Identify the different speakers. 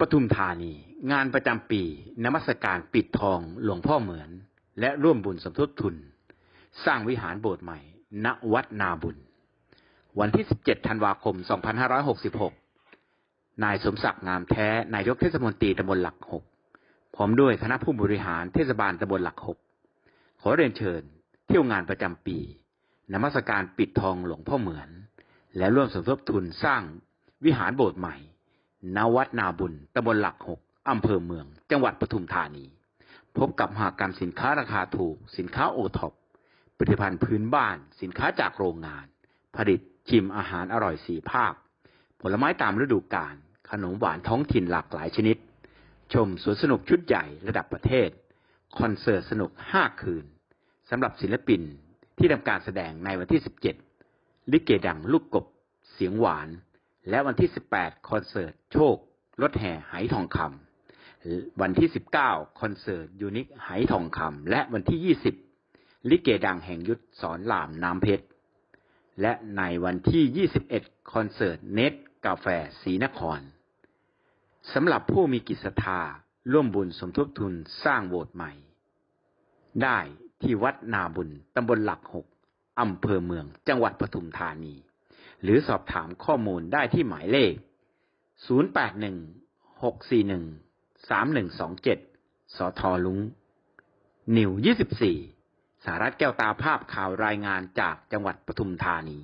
Speaker 1: ปทุมธานี งานประจำปีนมัสการปิดทองหลวงพ่อเหมือน และร่วมบุญสมทบทุน สร้างวิหารโบสถ์ใหม่ ณวัดนาบุญ วันที่ 17 ธันวาคม 2566 นายสมศักดิ์งามแท้ นายกเทศมนตรีตำบลหลักหกพร้อมด้วยคณะผู้บริหารเทศบาลตำบลหลักหกขอเรียนเชิญ เที่ยวงานประจำปี นมัสการปิดทองหลวงพ่อเหมือน และร่วมสมทบทุนสร้างวิหารโบสถ์ใหม่ ณวัดนาบุญตำบลหลักหกอำเภอเมือง จังหวัดปทุมธานี พบกับมหากรรมสินค้าราคาถูก สินค้าโอท็อปผลิตภัณฑ์พื้นบ้าน สินค้าจากโรงงาน ผลิตชิมอาหารอร่อยสี่ภาค ผลไม้ตามฤดูกาล ขนมหวานท้องถิ่นหลากหลายชนิด ชมสวนสนุกชุดใหญ่ระดับประเทศ คอนเสิร์ตสนุก 5 คืนสำหรับศิลปินที่ทำการแสดงในวันที่ 17 ลิเกดังลูกกบ เสียงหวาน และวันที่ 18 คอนเสิร์ตโชครถแห่ไหทองคำวันที่ 19 คอนเสิร์ตยูนิคไหทองคำและวันที่ 20 ลิเกดังแห่งยุทธสอนหลามน้ำเพชร และในวันที่ 21 คอนเสิร์ตเน็ตกาแฟศรีนครสำหรับผู้มีกิจศรัทธาร่วมบุญสมทบทุนสร้างโบสถ์ใหม่ ได้ที่วัดนาบุญตำบลหลักหกอำเภอเมืองจังหวัดปทุมธานี หรือสอบถามข้อมูลได้ที่หมายเลข 0816413127 สทลุง นิว 24 สารัตแก้วตาภาพข่าวรายงานจากจังหวัดปทุมธานี